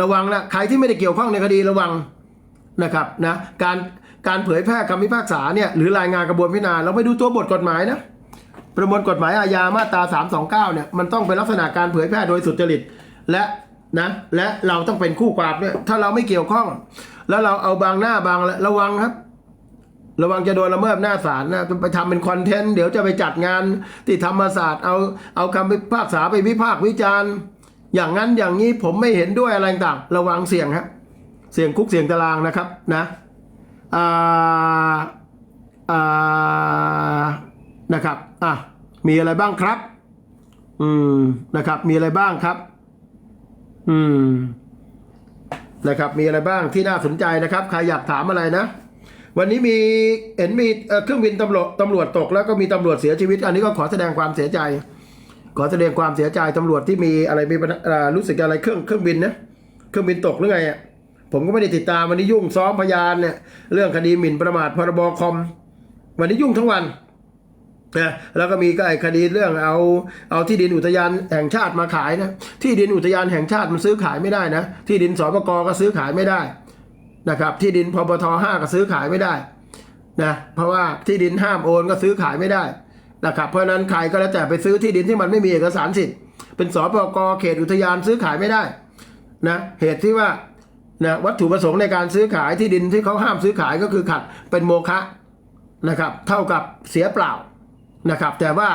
ระวังนะใครที่ไม่ได้เกี่ยวข้องในคดีระวังนะครับนะการการเผยแพร่คำพิพากษาเนี่ยหรือรายงานกระบวนพิจารณาเราไปดูตัวบทกฎหมายนะประมวลกฎหมายอาญามาตรา 329 เนี่ยมันต้องเป็นลักษณะการเผยแพร่โดยสุจริตและนะและเราต้องเป็นคู่ความด้วยถ้าเราไม่เกี่ยวข้อง แล้วเราเอาบางหน้าบางอะระวังครับ ระวังจะโดนละเมิดหน้าศาลนะไปทำเป็นคอนเทนต์เดี๋ยวจะไปจัดงานที่ธรรมศาสตร์เอาเอาคำพิพากษาไปวิพากษ์วิจารณ์ อย่างนั้นอย่างนี้ผมไม่เห็นด้วยอะไรต่างระวังเสี่ยงครับเสี่ยงคุกเสี่ยงตารางนะครับนะอ่าอ่านะครับอะมีอะไรบ้างครับ อืมนะครับมีอะไรบ้างครับ อืมนะครับมีอะไรบ้างที่น่าสนใจนะครับ ใครอยากถามอะไรนะ วันนี้มีเห็นมีเครื่องบินตำรวจตำรวจตกแล้วก็มีตำรวจเสียชีวิต อันนี้ก็ขอแสดงความเสียใจ ขอแสดงความเสียใจตำรวจที่มีอะไรมีรู้สึกอะไรเครื่องเครื่องบินนะเครื่องบินตกหรือไงอะผมก็ไม่ได้ติดตามวันนี้ยุ่งซ้อมพยานเนี่ยเรื่องคดีหมิ่นประมาทพรบคอม วันนี้ยุ่งทั้งวันนะแล้วก็มีก็ไอ้คดีเรื่องเอาเอาที่ดินอุทยานแห่งชาติมาขายนะที่ดินอุทยานแห่งชาติมันซื้อขายไม่ได้นะที่ดินสปกก็ซื้อขายไม่ได้นะครับที่ดินพบทห้าก็ซื้อขายไม่ได้นะเพราะว่าที่ดินห้ามโอนก็ซื้อขายไม่ได้ นะครับเพราะนั้นใครก็แล้วแต่ไปซื้อที่ดินที่มันไม่มีเอกสารสิทธิ์เป็นสปกเขตอุทยานซื้อขายไม่ได้นะเหตุที่ว่านะวัตถุประสงค์ในการซื้อขายที่ดินที่เขาห้ามซื้อขายก็คือขัดเป็นโมฆะนะครับ เท่ากับเสียเปล่านะครับ แต่ว่า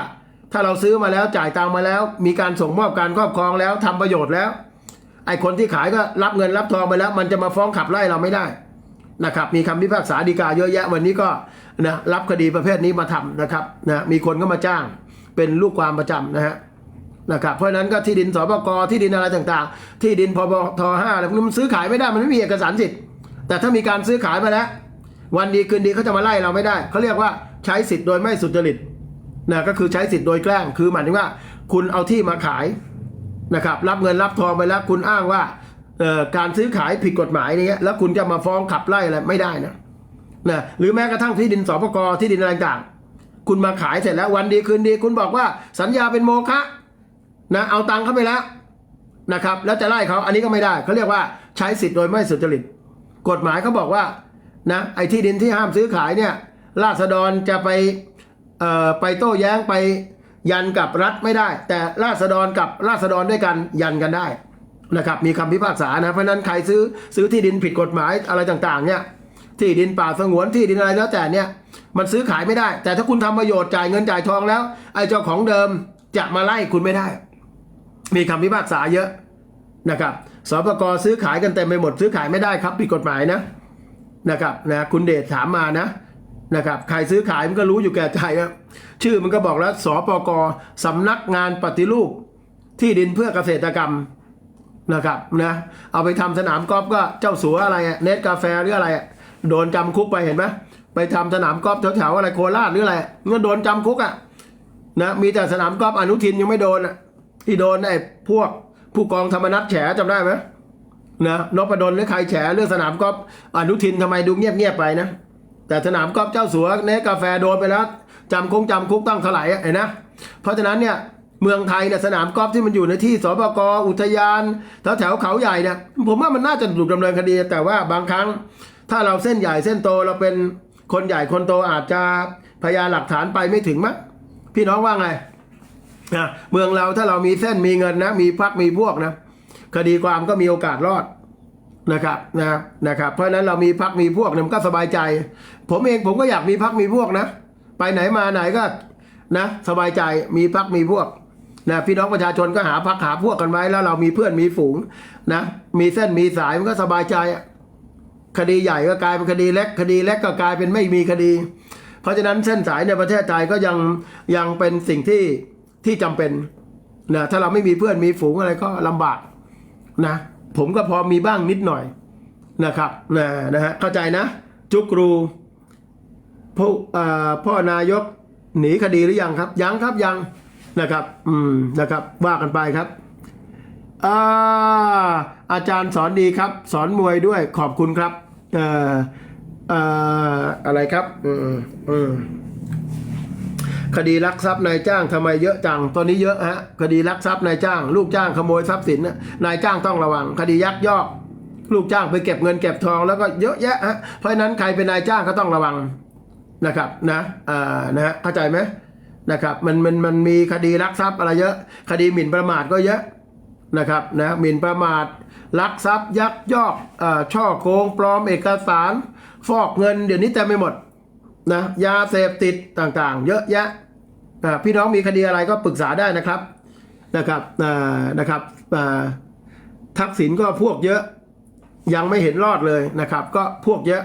ถ้าเราซื้อมาแล้วจ่ายตังมาแล้ว มีการส่งมอบการครอบครองแล้วทำประโยชน์แล้ว ไอ้คนที่ขายก็รับเงินรับทองไปแล้ว มันจะมาฟ้องขับไล่เราไม่ได้ นะครับมีคำพิพากษาฎีกาเยอะแยะวันนี้ก็นะรับคดีประเภทนี้มาทำนะครับนะมีคนก็มาจ้างเป็นลูกความประจำนะฮะนะครับเพราะนั้นก็ที่ดินสปกที่ดินอะไรต่างๆ ที่ดินพบทห้าอะไรพวกนี้มันซื้อขายไม่ได้มันไม่มีเอกสารสิทธิ์แต่ถ้ามีการซื้อขายมาแล้ว วันดีคืนดีเขาจะมาไล่เราไม่ได้เขาเรียกว่าใช้สิทธิ์โดยไม่สุจริตนะก็คือใช้สิทธิ์โดยแกล้งคือหมายถึงว่า คุณเอาที่มาขายนะครับรับเงินรับทองไปแล้วคุณอ้างว่า การซื้อขายผิดกฎหมายเนี้ยแล้วคุณจะมาฟ้องขับไล่อะไรไม่ได้นะนะหรือแม้กระทั่งที่ดินสปกที่ดินอะไรต่างคุณมาขายเสร็จแล้ววันดีคืนดี คุณบอกว่าสัญญาเป็นโมฆะนะเอาตังค์เข้าไปแล้วนะครับ แล้วจะไล่เขาอันนี้ก็ไม่ได้เขาเรียกว่าใช้สิทธิ์โดยไม่สุจริต กฎหมายเขาบอกว่านะไอ้ที่ดินที่ห้ามซื้อขายเนี่ยราษฎรจะไปเอ่อไปโต้แย้งไปยันกับรัฐไม่ได้ แต่ราษฎรกับราษฎรด้วยกันยันกันได้ นะครับมีคำพิพากษานะเพราะนั้นใครซื้อซื้อที่ดินผิดกฎหมายอะไรต่างๆเนี่ยที่ดินป่าสงวนที่ดินอะไรแล้วแต่เนี่ยมันซื้อขายไม่ได้ แต่ถ้าคุณทำประโยชน์จ่ายเงินจ่ายทองแล้วไอ้เจ้าของเดิมจะมาไล่คุณไม่ได้ มีคำพิพากษาเยอะนะครับสปกซื้อขายกันเต็มไปหมดซื้อขายไม่ได้ครับผิดกฎหมายนะนะครับนะคุณเดชถามมานะนะครับใครซื้อขายมันก็รู้อยู่แก่ใจนะชื่อมันก็บอกแล้วสปกสำนักงานปฏิรูปที่ดินเพื่อเกษตรกรรม นะครับนะเอาไปทำสนามกอล์ฟก็เจ้าสัวอะไรเนตกาแฟหรืออะไรโดนจำคุกไปเห็นไหมไปทำสนามกอล์ฟแถวๆอะไรโคราชหรืออะไรเงินโดนจำคุกอะนะมีแต่สนามกอล์ฟอนุทินยังไม่โดนอะที่โดนไอ้พวกผู้กองธรรมนัฐแฉจำได้ไหมนะนพดลหรือใครแฉเรื่องสนามกอล์ฟอนุทินทำไมดูเงียบๆไปนะแต่สนามกอล์ฟเจ้าสัวเนกาแฟโดนไปแล้วจำคงจำคุกตั้งเท่าไหร่อะเห็นนะเพราะฉะนั้นเนี่ย เมืองไทยเนี่ยสนามกอล์ฟที่มันอยู่ในที่สปกอุทยานแถวแถวเขาใหญ่เนี่ยผมว่ามันน่าจะถูกดำเนินคดี แต่ว่าบางครั้ง ถ้าเราเส้นใหญ่เส้นโตเราเป็นคนใหญ่คนโตอาจจะพยานหลักฐานไปไม่ถึงมั้งพี่น้องว่าไงนะเมืองเราถ้าเรามีเส้นมีเงินนะ มีพักมีพวกนะ คดีความก็มีโอกาสรอดนะครับนะนะครับ เพราะฉะนั้นเรามีพักมีพวกเนี่ยมันก็สบายใจ ผมเองผมก็อยากมีพักมีพวกนะ ไปไหนมาไหนก็นะ สบายใจมีพักมีพวก นะพี่น้องประชาชนก็หาพักหาพวกกันไว้แล้วเรามีเพื่อนมีฝูงนะมีเส้นมีสายมันก็สบายใจคดีใหญ่ก็กลายเป็นคดีเล็กคดีเล็กก็กลายเป็นไม่มีคดี เพราะฉะนั้นเส้นสายในประเทศไทยก็ยังยังเป็นสิ่งที่ที่จำเป็นนะถ้าเราไม่มีเพื่อนมีฝูงอะไรก็ลำบากนะผมก็พอมีบ้างนิดหน่อยนะครับนะนะฮะเข้าใจนะ จุกรูพ่ออพ่อนายกหนีคดีหรือยังครับ ยังครับยัง นะครับ อืมนะครับ ว่ากันไปครับอ่าอาจารย์สอนดีครับ สอนมวยด้วยขอบคุณครับเอ่อเอ่ออะไรครับอืมอืมคดีลักทรัพย์นายจ้างทำไมเยอะจังตอนนี้เยอะฮะคดีลักทรัพย์นายจ้าง ลูกจ้างขโมยทรัพย์สินนะนายจ้างต้องระวัง คดียักยอก ลูกจ้างไปเก็บเงินเก็บทองแล้วก็เยอะแยะฮะเพราะฉะนั้นใครเป็นนายจ้างก็ต้องระวังนะครับ นะอ่านะฮะเข้าใจไหม นะครับมันมันมันมีคดีลักทรัพย์อะไรเยอะ คดีหมิ่นประมาทก็เยอะนะครับนะหมิ่นประมาทลักทรัพย์ยักยอกอช่อโกงปลอมเอกสาร ฟอกเงินเดี๋ยวนี้เต็มไปหมดนะยาเสพติดต่างๆ เยอะแยะอ่าพี่น้องมีคดีอะไรก็ปรึกษาได้นะครับนะครับนะครับทักษิณก็พวกเยอะยังไม่เห็นรอดเลยนะครับ ก็พวกเยอะ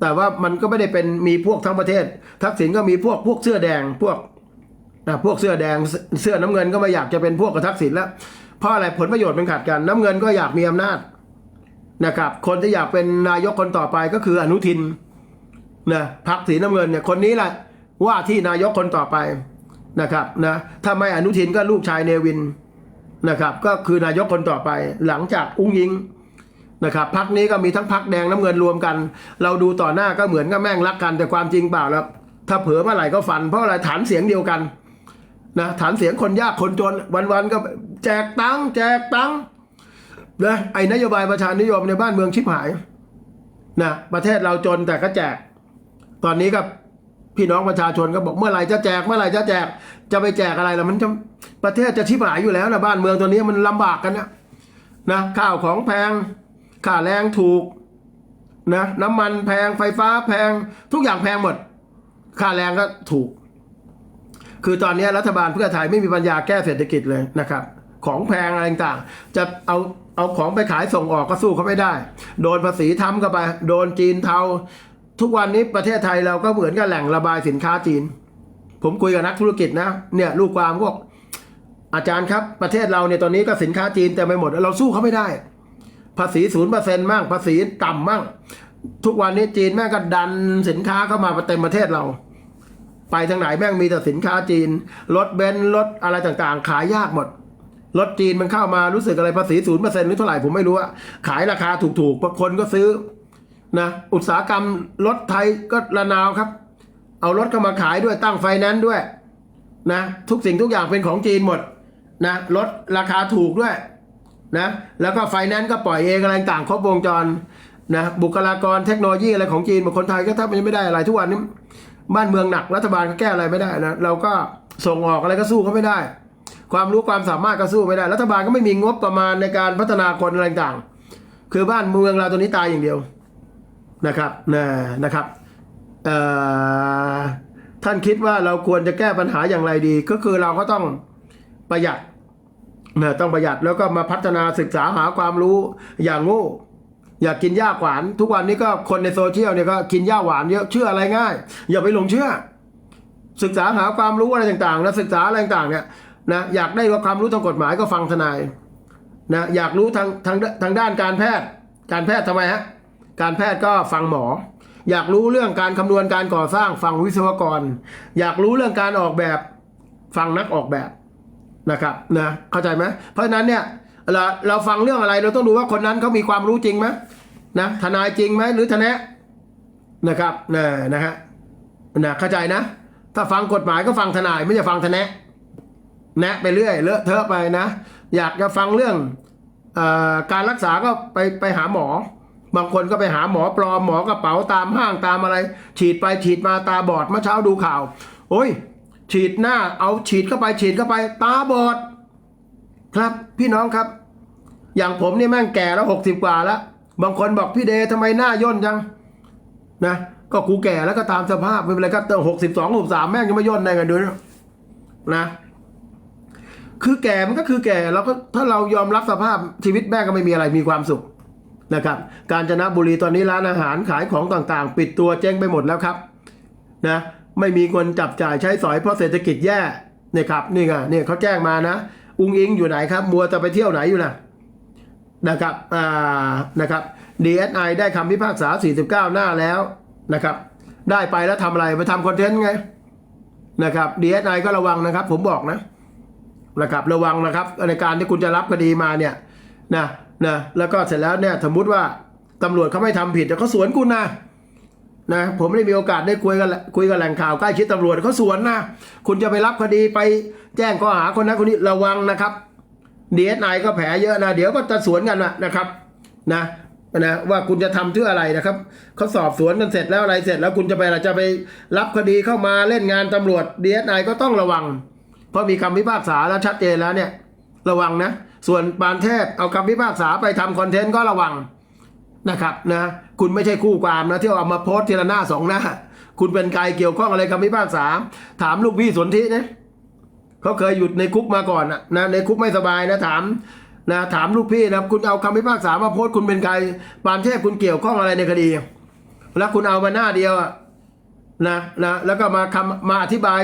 แต่ว่ามันก็ไม่ได้เป็นมีพวกทั้งประเทศ ทักษิณก็มีพวกพวกเสื้อแดง พวก อะพวกเสื้อแดงเสื้อเสื้อน้ำเงินก็ไม่อยากจะเป็นพวกกับทักษิณแล้วเพราะอะไรผลประโยชน์มันขัดกัน น้ำเงินก็อยากมีอำนาจนะครับ คนที่อยากเป็นนายกคนต่อไปก็คืออนุทินนะพักสีน้ำเงินเนี่ยคนนี้แหละว่าที่นายกคนต่อไปนะครับนะถ้าไม่อนุทินก็ลูกชายเนวินนะครับ ก็คือนายกคนต่อไป หลังจากอุ้งยิงนะครับพักนี้ก็มีทั้งพักแดงน้ำเงินรวมกัน เราดูต่อหน้าก็เหมือนกับแม่งรักกันแต่ความจริงเปล่าแล้วถ้าเผลอเมื่อไหร่ก็ฟันเพราะอะไรฐานเสียงเดียวกัน นะฐานเสียงคนยากคนจนวันๆก็แจกตังค์แจกตังค์นะไอ้นโยบายประชานิยมในบ้านเมืองชิบหายนะประเทศเราจนแต่ก็แจก ตอนนี้ก็พี่น้องประชาชนก็บอกเมื่อไหร่จะแจกเมื่อไหร่จะแจกจะไปแจกอะไรล่ะมันจะประเทศจะชิบหายอยู่แล้วนะบ้านเมืองตอนนี้มันลำบากกันนะนะข้าวของแพงค่าแรงถูกนะน้ำมันแพงไฟฟ้าแพงทุกอย่างแพงหมด ค่าแรงก็ถูก คือตอนนี้รัฐบาลเพื่อไทยไม่มีปัญญาแก้เศรษฐกิจเลยนะครับ ของแพงอะไรต่างๆ จะเอาเอาของไปขายส่งออกก็สู้เขาไม่ได้ โดนภาษีทำเข้าไป โดนจีนเทา ทุกวันนี้ประเทศไทยเราก็เหมือนกับแหล่งระบายสินค้าจีน ผมคุยกับนักธุรกิจนะ เนี่ยลูกความพวกอาจารย์ครับประเทศเราเนี่ยตอนนี้ก็สินค้าจีนแต่ไม่หมดเราสู้เขาไม่ได้ ภาษีศูนย์เปอร์เซ็นต์มั่งภาษีต่ำมั่งทุกวันนี้จีนแม่งก็ดันสินค้าเข้ามาเต็มประเทศเรา ไปทางไหนแม่งมีแต่สินค้าจีน รถเบนซ์รถอะไรต่างๆ ขายยากหมด รถจีนมันเข้ามารู้สึกอะไรภาษีศูนย์เปอร์เซ็นต์หรือเท่าไหร่ผมไม่รู้อะขายราคาถูกๆบางคนก็ซื้อนะอุตสาหกรรมรถไทยก็ระนาวครับ เอารถเข้ามาขายด้วยตั้งไฟแนนซ์ด้วยนะทุกสิ่งทุกอย่างเป็นของจีนหมดนะลดราคาถูกด้วยนะแล้วก็ไฟแนนซ์ก็ปล่อยเองอะไรต่างครบวงจรนะบุคลากรเทคโนโลยีอะไรของจีนบางคนไทยก็ถ้ามันยังไม่ได้อะไรทุกวันนี้ บ้านเมืองหนักรัฐบาลก็แก้อะไรไม่ได้นะเราก็ส่งออกอะไรก็สู้เขาไม่ได้ ความรู้ความสามารถก็สู้ไม่ได้ รัฐบาลก็ไม่มีงบประมาณในการพัฒนาคนอะไรต่างคือบ้านเมืองเราตัวนี้ตายอย่างเดียวนะครับนะนะครับท่านคิดว่าเราควรจะแก้ปัญหาอย่างไรดี ก็คือเราก็ต้องประหยัดนะต้องประหยัดแล้วก็มาพัฒนาศึกษาหาความรู้อย่างโง่ อยากกินหญ้าหวาน ทุกวันนี้ก็คนในโซเชียลเนี่ยก็กินหญ้าหวานเยอะเชื่ออะไรง่าย อย่าไปหลงเชื่อ ศึกษาหาความรู้อะไรต่างๆนะศึกษาอะไรต่างๆเนี่ยนะอยากได้ความรู้ทางกฎหมายก็ฟังทนายนะอยากรู้ทางทางทางด้านการแพทย์ การแพทย์ทำไมฮะการแพทย์ก็ฟังหมอ อยากรู้เรื่องการคำนวณการก่อสร้างฟังวิศวกร อยากรู้เรื่องการออกแบบฟังนักออกแบบนะครับนะเข้าใจไหมเพราะฉะนั้นเนี่ย เราเราฟังเรื่องอะไรเราต้องดูว่าคนนั้นเขามีความรู้จริงไหมนะทนายจริงไหมหรือทนายนะครับนะนะฮะนะเข้าใจนะ ถ้าฟังกฎหมายก็ฟังทนายไม่ใช่ฟังทนายแนะไปเรื่อยเลอะเทอะไปนะ อยากจะฟังเรื่องอการรักษาก็ไปไปหาหมอ บางคนก็ไปหาหมอปลอมหมอกระเป๋าตามห้างตามอะไร ฉีดไปฉีดมาตาบอดเมื่อเช้าดูข่าว โอ้ย ฉีดหน้าเอาฉีดเข้าไปฉีดเข้าไปตาบอด ครับพี่น้องครับ อย่างผมนี่แม่งแก่แล้วหกสิบกว่าแล้ว บางคนบอกพี่เดทำไมหน้าย่นจังนะก็กูแก่แล้วก็ตามสภาพไม่เป็นไรก็เติมหกสิบสองหกสามแม่งจะไม่ย่นได้ไงดูนะนะ คือแก่มันก็คือแก่เราก็ถ้าเรายอมรับสภาพชีวิตแม่งก็ไม่มีอะไรมีความสุขนะครับ กาญจนบุรีตอนนี้ร้านอาหารขายของต่างๆ ปิดตัวเจ๊งไปหมดแล้วครับนะไม่มีคนจับจ่ายใช้สอยเพราะเศรษฐกิจแย่เนี่ยครับนี่ไงเนี่ยเขาแจ้งมานะ อุงอิงอยู่ไหนครับ มัวจะไปเที่ยวไหนอยู่นะ นะครับอ่านะครับ DSI ได้คำพิพากษา 49 หน้าแล้วนะครับ ได้ไปแล้วทำอะไรไปทำคอนเทนต์ไงนะครับ DSI ก็ระวังนะครับ ผมบอกนะนะครับระวังนะครับในการที่คุณจะรับคดีมาเนี่ยนะนะแล้วก็เสร็จแล้วเนี่ยสมมุติว่าตำรวจเขาไม่ทำผิดแต่เขาสวนคุณนะนะผมได้มีโอกาสได้คุยกันคุยกับแหล่งข่าวใกล้ชิดตำรวจเขาสวนนะคุณจะไปรับคดีไปแจ้งข้อหาคนนั้นคนนี้ระวังนะครับ ดีเอสไอก็แผลเยอะนะ เดี๋ยวก็จะสวนกันนะครับนะนะว่าคุณจะทำเพื่ออะไรนะครับเขาสอบสวนกันเสร็จแล้วอะไรเสร็จแล้วคุณจะไปอะไรจะไปรับคดีเข้ามาเล่นงานตำรวจดีเอสไอก็ต้องระวัง เพราะมีคำพิพากษาแล้วชัดเจนแล้วเนี่ยระวังนะ ส่วนปานเทพเอาคำพิพากษาไปทำคอนเทนต์ก็ระวังนะครับนะคุณไม่ใช่คู่ความนะที่เอามาโพสทีละหน้าสองหน้า คุณเป็นใครเกี่ยวข้องอะไรคำพิพากษา ถามลูกพี่สนธินะ เขาเคยอยู่ในคุกมาก่อนนะในคุกไม่สบายนะถามนะถามลูกพี่นะคุณเอาคำพิพากษามาโพสต์คุณเป็นใครปานเทพคุณเกี่ยวข้องอะไรในคดี แล้วคุณเอามาหน้าเดียวนะนะแล้วก็มาคำมาอธิบาย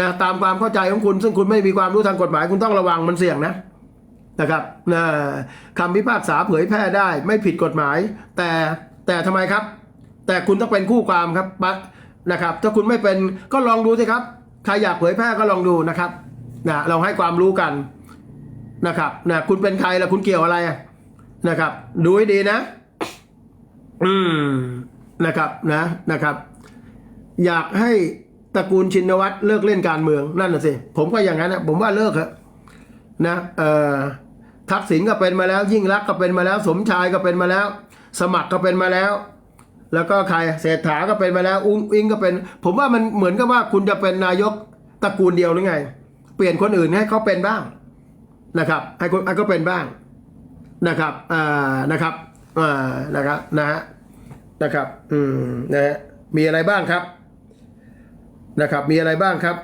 นะตามความเข้าใจของคุณ ซึ่งคุณไม่มีความรู้ทางกฎหมายคุณต้องระวังมันเสี่ยงนะนะครับนะคำพิพากษาเผยแพร่ได้ไม่ผิดกฎหมาย แต่แต่ทำไมครับ แต่คุณต้องเป็นคู่ความครับนะครับ ถ้าคุณไม่เป็นก็ลองดูสิครับ ใครอยากเผยแพร่ก็ลองดูนะครับนะเราให้ความรู้กันนะครับนะคุณเป็นใครล่ะคุณเกี่ยวอะไรนะครับ ดูให้ดีนะ อืมนะครับนะนะครับ อยากให้ตระกูลชินวัตรเลิกเล่นการเมืองนั่นน่ะสิผมก็อย่างนั้นนะผมว่าเลิกเถอะนะเอ่อทักษิณก็เป็นมาแล้ว ยิ่งรักก็เป็นมาแล้ว สมชายก็เป็นมาแล้ว สมัครก็เป็นมาแล้ว แล้วก็ใครเศรษฐาก็เป็นมาแล้วอุ้งอิงก็เป็น ผมว่ามันเหมือนกับว่าคุณจะเป็นนายกตระกูลเดียวหรือไง เปลี่ยนคนอื่นให้เขาเป็นบ้างนะครับให้คนให้เขาเป็นบ้างนะครับอ่านะครับอ่านะครับนะฮะนะครับอืมนะฮะมีอะไรบ้างครับนะครับ มีอะไรบ้างครับ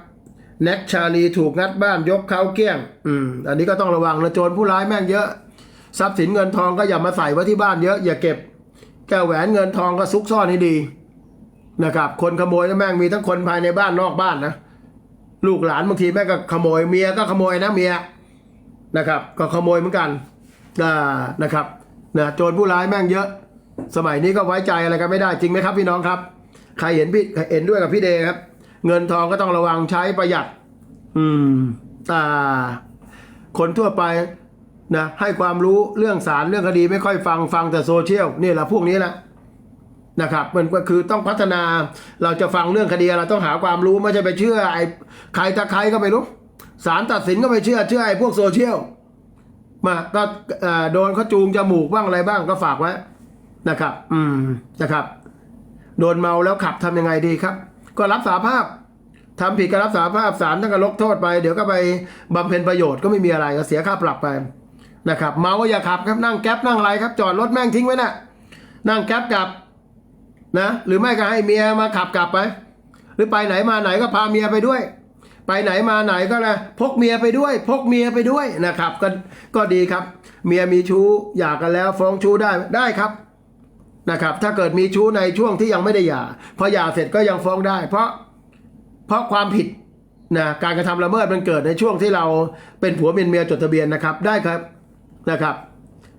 แน็กชาลีถูกงัดบ้านยกเขาเกี้ยง อืม อันนี้ก็ต้องระวังนะโจรผู้ร้ายแม่งเยอะ ทรัพย์สินเงินทองก็อย่ามาใส่ไว้ที่บ้านเยอะ อย่าเก็บ แก้วแหวนเงินทองก็ซุกซ่อนให้ดีนะครับ คนขโมยแม่งมีทั้งคนภายในบ้านนอกบ้านนะ ลูกหลานบางทีแม่งก็ขโมยเมียก็ขโมยนะเมียนะครับ ก็ขโมยเหมือนกันนะครับนะโจรผู้ร้ายแม่งเยอะ สมัยนี้ก็ไว้ใจอะไรกันไม่ได้จริงไหมครับ พี่น้องครับ ใครเห็นพี่เห็นด้วยกับพี่เดครับ เงินทองก็ต้องระวังใช้ประหยัด อืมอ่าคนทั่วไป นะให้ความรู้เรื่องสารเรื่องคดีไม่ค่อยฟังฟังแต่โซเชียลนี่แหละพวกนี้แหละนะครับมันก็คือต้องพัฒนาเราจะฟังเรื่องคดีเราต้องหาความรู้ไม่ใช่ไปเชื่อไอ้ใครตะใครก็ไม่รู้สารตัดสินก็ไม่เชื่อเชื่อไอ้พวกโซเชียลมาก็โดนเขาจูงจมูกบ้างอะไรบ้างก็ฝากไว้นะครับ อืมนะครับ โดนเมาแล้วขับทำยังไงดีครับ ก็รับสาภาพทำผิดก็รับสาภาพศาลท่านก็ลดโทษไป เดี๋ยวก็ไปบำเพ็ญประโยชน์ก็ไม่มีอะไรก็เสียค่าปรับไป นะครับเมาอย่าขับครับนั่งแก๊ปนั่งอะไรครับ จอดรถแม่งทิ้งไว้น่ะนั่งแก๊ปกลับนะหรือไม่ก็ให้เมียมาขับกลับไป หรือไปไหนมาไหนก็พาเมียไปด้วย ไปไหนมาไหนก็นะพกเมียไปด้วย พกเมียไปด้วยนะครับ ก็ก็ดีครับ เมียมีชู้หย่ากันแล้วฟ้องชู้ได้ได้ครับนะครับถ้าเกิดมีชู้ในช่วงที่ยังไม่ได้หย่าพอหย่าเสร็จก็ยังฟ้องได้ เพราะเพราะความผิดนะการกระทำละเมิดมันเกิดในช่วงที่เราเป็นผัวเป็นเมียจดทะเบียนนะครับได้ครับ นะครับ